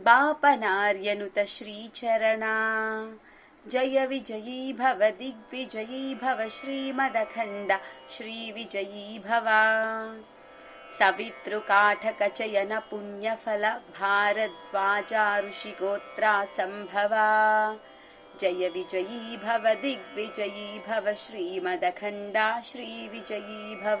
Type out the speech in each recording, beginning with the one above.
बापनार्यनुत श्रीचरणा। जय विजयी भव दिग्विजयी भव श्रीमदखण्ड। श्रीविजयी भव। सवितृकाठकचयन पुण्यफल भारद्वाजा ऋषिगोत्रा सम्भवा जय विजयी भव दिग्विजयी भव श्रीमदखण्डा। श्रीविजयी भव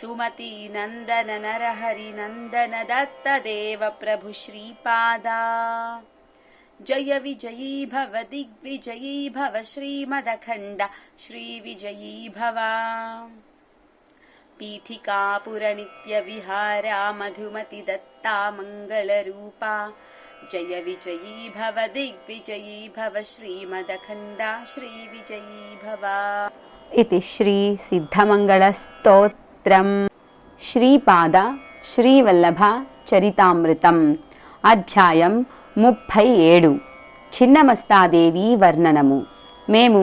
सुमती नन्दन नरहरिनन्दन दत्तदेव प्रभु श्रीपादा। जय विजयी भव दिग्विजयी भव श्रीमदखण्ड श्रीविजयी भव। पीठिकापुरनित्यविहारा मधुमति दत्ता मङ्गलरूपा जय विजयी भव दिग्विजयी भव श्रीमदखण्डा श्रीविजयी भव। इति చరిత్రం శ్రీపాద శ్రీవల్లభ చరితామృతం. అధ్యాయం ముప్పై ఏడు. చిన్నమస్తాదేవి వర్ణనము. మేము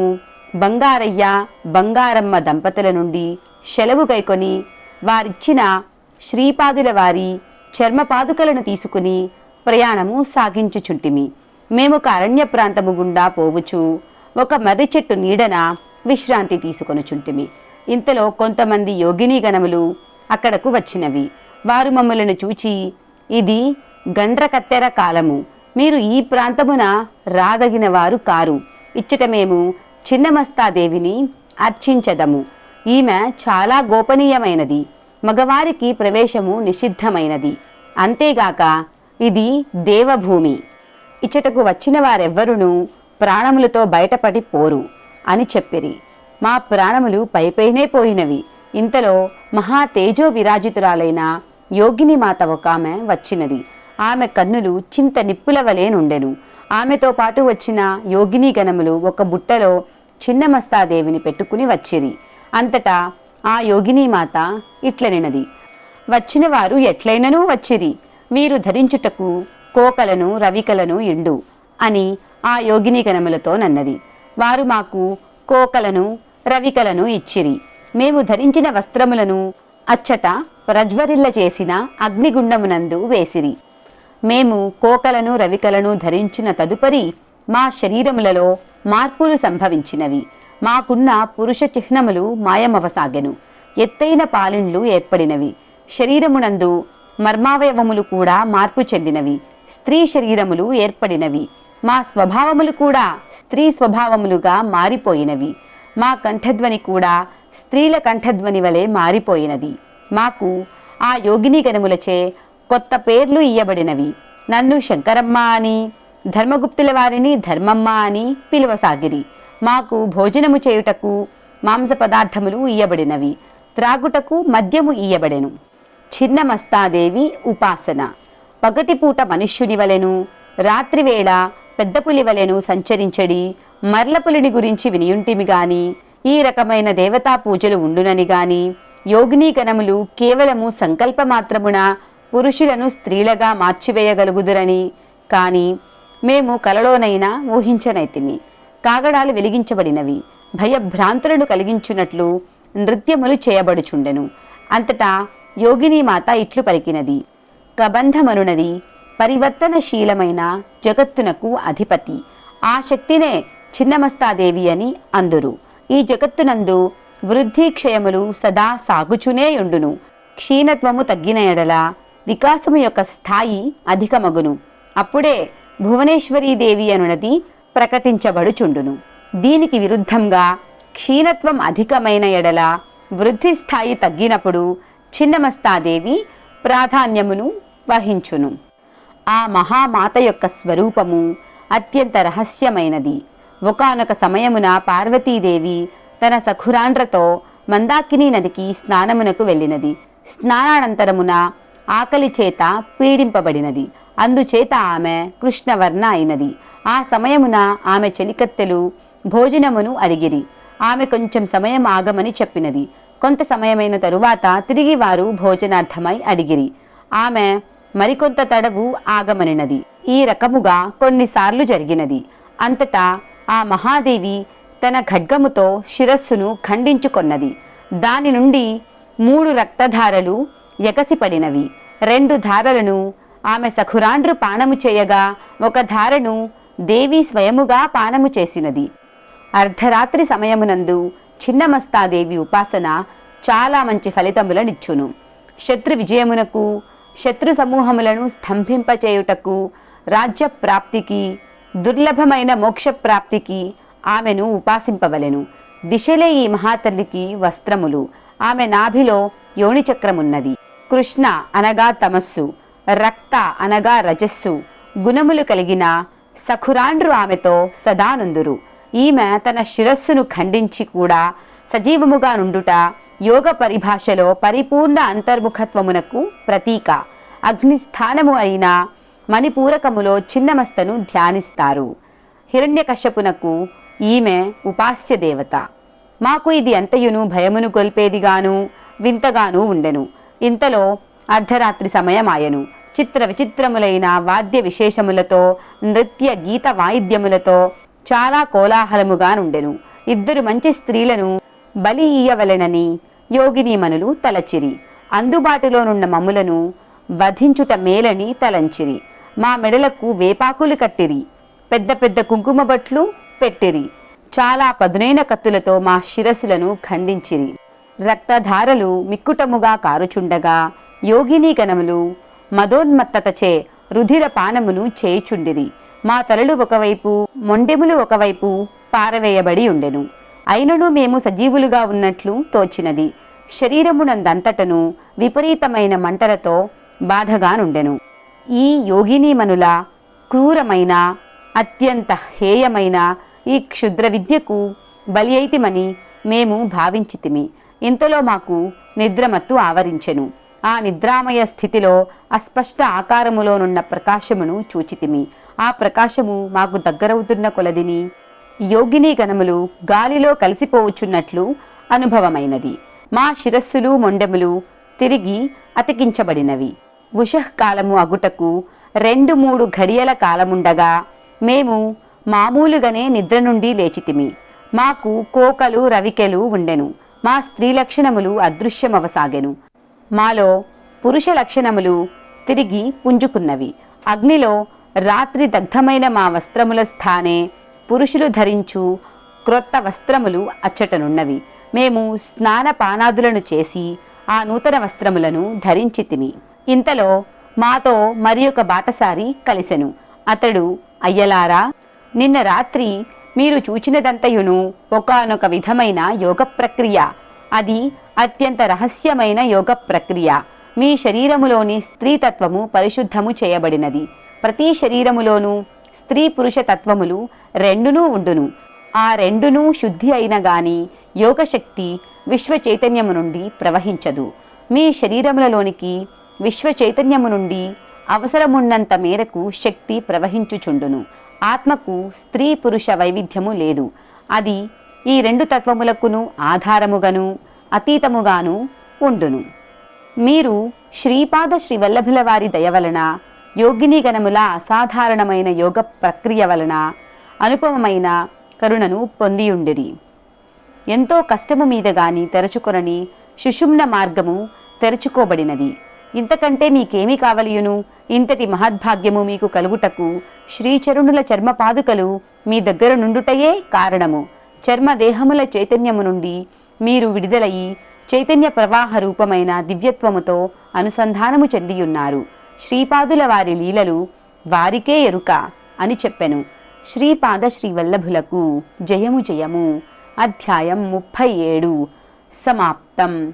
బంగారయ్య బంగారమ్మ దంపతుల నుండి సెలవు కైకొని వారిచ్చిన శ్రీపాదుల వారి చర్మపాదుకలను తీసుకుని ప్రయాణము సాగించుచుంటిమి. మేము ఒక అరణ్య ప్రాంతము గుండా పోవచ్చు ఒక మర్రి చెట్టు నీడన విశ్రాంతి తీసుకొనుచుంటిమి. ఇంతలో కొంతమంది యోగిని గణములు అక్కడకు వచ్చినవి. వారు మమ్మలను చూచి ఇది గండ్రకత్తెర కాలము. మీరు ఈ ప్రాంతమున రాదగిన వారు కారు. ఇచ్చట మేము చిన్నమస్తాదేవిని అర్చించదము. ఈమె చాలా గోపనీయమైనది. మగవారికి ప్రవేశము నిషిద్ధమైనది. అంతేగాక ఇది దేవభూమి. ఇచ్చటకు వచ్చిన వారెవ్వరును ప్రాణములతో బయటపడి పోరు అని చెప్పిరి. మా ప్రాణములు పైపైనే పోయినవి. ఇంతలో మహా తేజో విరాజితురాలైన యోగిని మాత ఒక ఆమె వచ్చినది. ఆమె కన్నులు చింత నిప్పుల వలె నుండెను. ఆమెతో పాటు వచ్చిన యోగిని గణములు ఒక బుట్టలో చిన్నమస్తాదేవిని పెట్టుకుని వచ్చిరి. అంతటా ఆ యోగిని మాత ఇట్లనినది వచ్చిన వారు ఎట్లైననూ వచ్చిరి. వీరు ధరించుటకు కోకలను రవికలను ఇండు అని ఆ యోగిని గణములతో నన్నది. వారు మాకు కోకలను రవికలను ఇచ్చిరి. మేము ధరించిన వస్త్రములను అచ్చట ప్రజ్వరిల్ల చేసిన అగ్నిగుండమునందు వేసిరి. మేము కోకలను రవికలను ధరించిన తదుపరి మా శరీరములలో మార్పులు సంభవించినవి. మాకున్న పురుష చిహ్నములు మాయమవసాగెను. ఎత్తైన పాలిండ్లు ఏర్పడినవి. శరీరమునందు మర్మావయవములు కూడా మార్పు చెందినవి. స్త్రీ శరీరములు ఏర్పడినవి. మా స్వభావములు కూడా స్త్రీ స్వభావములుగా మారిపోయినవి. మా కంఠధ్వని కూడా స్త్రీల కంఠధ్వని వలె మారిపోయినది. మాకు ఆ యోగిని గణములచే కొత్త పేర్లు ఇయ్యబడినవి. నన్ను శంకరమ్మ అని ధర్మగుప్తుల వారిని ధర్మమ్మ అని పిలువసాగిరి. మాకు భోజనము చేయుటకు మాంస పదార్థములు ఇయ్యబడినవి. త్రాగుటకు మద్యము ఇయ్యబడెను. చిన్నమస్తాదేవి ఉపాసన. పగటిపూట మనుష్యుని వలెను రాత్రివేళ పెద్ద పులి వలెను సంచరించడి మర్లపులిని గురించి వినియుంటిమి గాని ఈ రకమైన దేవతా పూజలు ఉండునని గాని యోగినీకణములు కేవలము సంకల్ప మాత్రమున పురుషులను స్త్రీలుగా మార్చివేయగలుగుదురని కాని మేము కలలోనైనా ఊహించనైతిమి. కాగడాలు వెలిగించబడినవి. భయభ్రాంతులను కలిగించున్నట్లు నృత్యములు చేయబడుచుండెను. అంతటా యోగిని మాత ఇట్లు పలికినది. కబంధమనునది పరివర్తనశీలమైన జగత్తునకు అధిపతి. ఆ శక్తినే చిన్నమస్తాదేవి అని అందురు. ఈ జగత్తునందు వృద్ధి క్షయములు సదా సాగుచునే ఉండును క్షీణత్వము తగ్గిన ఎడల వికాసము యొక్క స్థాయి అధికమగును. అప్పుడే భువనేశ్వరీదేవి అనునది ప్రకటించబడుచుండును. దీనికి విరుద్ధంగా క్షీణత్వం అధికమైన ఎడల వృద్ధి స్థాయి తగ్గినప్పుడు చిన్నమస్తాదేవి ప్రాధాన్యమును వహించును. ఆ మహామాత యొక్క స్వరూపము అత్యంత రహస్యమైనది. ఒకనొక సమయమున పార్వతీదేవి తన సఖురాండ్రతో మందాకిని నదికి స్నానమునకు వెళ్ళినది. స్నానానంతరమున ఆకలి చేత పీడింపబడినది. అందుచేత ఆమె కృష్ణవర్ణ అయినది. ఆ సమయమున ఆమె చెలికత్తెలు భోజనమును అడిగిరి. ఆమె కొంచెం సమయం ఆగమని చెప్పినది. కొంత సమయమైన తరువాత తిరిగి వారు భోజనార్థమై అడిగిరి. ఆమె మరికొంత తడవు ఆగమనినది. ఈ రకముగా కొన్నిసార్లు జరిగినది. అంతటా ఆ మహాదేవి తన ఖడ్గముతో శిరస్సును ఖండించుకొన్నది. దాని నుండి మూడు రక్తధారలు ఎగసిపడినవి. రెండు ధారలను ఆమె సఖురాండ్రు పానము చేయగా ఒక ధారను దేవి స్వయముగా పానము చేసినది. అర్ధరాత్రి సమయమునందు చిన్నమస్తాదేవి ఉపాసన చాలా మంచి ఫలితములనిచ్చును. శత్రు విజయమునకు శత్రు సమూహములను స్తంభింపచేయుటకు రాజ్య ప్రాప్తికి దుర్లభమైన మోక్ష ప్రాప్తికి ఆమెను ఉపాసింపవలెను. దిశలే ఈ మహాతల్లికి వస్త్రములు. ఆమె నాభిలో యోనిచక్రమున్నది. కృష్ణ అనగా తమస్సు. రక్త అనగా రజస్సు. గుణములు కలిగిన సఖురాండ్రు ఆమెతో సదానందురు ఈమె తన శిరస్సును ఖండించి కూడా సజీవముగా నుండుట యోగ పరిభాషలో పరిపూర్ణ అంతర్ముఖత్వమునకు ప్రతీక. అగ్నిస్థానము అయిన మణిపూరకములో చిన్నమస్తను ధ్యానిస్తారు. హిరణ్యకశ్యపునకు ఈమె ఉపాస్య దేవత మాకు ఇది ఎంతయును భయమును గొల్పేదిగాను వింతగాను ఉండెను. ఇంతలో అర్ధరాత్రి సమయమాయను. చిత్ర విచిత్రములైన వాద్య విశేషములతో నృత్య గీత వాయిద్యములతో చాలా కోలాహలముగా నుండెను. ఇద్దరు మంచి స్త్రీలను బలి ఇయ్యవలెనని యోగినీమనులు తలచిరి. అందుబాటులోనున్న మమ్ములను వధించుట మేలని తలంచిరి. మా మెడలకు వేపాకులు కట్టిరి. పెద్ద పెద్ద కుంకుమ బట్లు పెట్టిరి. చాలా పదునైన కత్తులతో మా శిరస్సులను ఖండించిరి. రక్తధారలు మిక్కుటముగా కారుచుండగా యోగిని గణములు మదోన్మత్తతచే రుధిర పానములు చేయుచుండిరి. మా తలలు ఒకవైపు మొండెములు ఒకవైపు పారవేయబడి ఉండెను. అయినను మేము సజీవులుగా ఉన్నట్లు తోచినది. శరీరమునందంతటను విపరీతమైన మంటలతో బాధగా నుండెను ఈ యోగినీమనుల క్రూరమైన అత్యంత హేయమైన ఈ క్షుద్ర విద్యకు బలి అయితిమని మేము భావించితిమి. ఇంతలో మాకు నిద్రమత్తు ఆవరించెను. ఆ నిద్రామయ స్థితిలో అస్పష్ట ఆకారములోనున్న ప్రకాశమును చూచితిమి. ఆ ప్రకాశము మాకు దగ్గరవుతున్న కొలదిని యోగిని గణములు గాలిలో కలిసిపోవచ్చున్నట్లు అనుభవమైనది. మా శిరస్సులు మొండెములు తిరిగి అతికించబడినవి. ఉషఃకాలము అగుటకు రెండు మూడు ఘడియల కాలముండగా మేము మామూలుగానే నిద్ర నుండి లేచితిమి. మాకు కోకలు రవికెలు ఉండెను. మా స్త్రీ లక్షణములు అదృశ్యమవసాగెను. మాలో పురుష లక్షణములు తిరిగి పుంజుకున్నవి. అగ్నిలో రాత్రి దగ్ధమైన మా వస్త్రముల స్థానే పురుషులు ధరించు క్రొత్త వస్త్రములు అచ్చటనున్నవి. మేము స్నాన పానాదులను చేసి ఆ నూతన వస్త్రములను ధరించితిమి. ఇంతలో మాతో మరి ఒక బాటసారి కలిసెను. అతడు అయ్యలారా నిన్న రాత్రి మీరు చూచినదంతయును ఒకానొక విధమైన యోగ ప్రక్రియ. అది అత్యంత రహస్యమైన యోగ ప్రక్రియ. మీ శరీరములోని స్త్రీతత్వము పరిశుద్ధము చేయబడినది. ప్రతి శరీరములోనూ స్త్రీ పురుష తత్వములు రెండునూ ఉండును. ఆ రెండునూ శుద్ధి అయిన గాని యోగశక్తి విశ్వ చైతన్యము నుండి ప్రవహించదు. మీ శరీరములలోనికి విశ్వ చైతన్యము నుండి అవసరమున్నంత మేరకు శక్తి ప్రవహించుచుండును. ఆత్మకు స్త్రీ పురుష వైవిధ్యము లేదు. అది ఈ రెండు తత్వములకును ఆధారముగాను అతీతముగాను ఉండును. మీరు శ్రీపాద శ్రీవల్లభుల వారి దయ వలన యోగిని గణముల అసాధారణమైన యోగ ప్రక్రియ వలన అనుపమమైన కరుణను పొందియుండిరి. ఎంతో కష్టము మీద గాని తెరచుకొనని సుషుమ్న మార్గము తెరుచుకోబడినది. ఇంతకంటే మీకేమి కావలియును? ఇంతటి మహద్భాగ్యము మీకు కలుగుటకు శ్రీచరుణుల చర్మపాదుకలు మీ దగ్గర నుండుటయే కారణము. చర్మ దేహముల చైతన్యము నుండి మీరు విడుదలయి చైతన్య ప్రవాహ రూపమైన దివ్యత్వముతో అనుసంధానము చెందియున్నారు. శ్రీపాదుల వారి లీలలు వారికే ఎరుక అని చెప్పెను. శ్రీపాద శ్రీవల్లభులకు జయము జయము. అధ్యాయం ముప్పై ఏడు. సమాప్తం.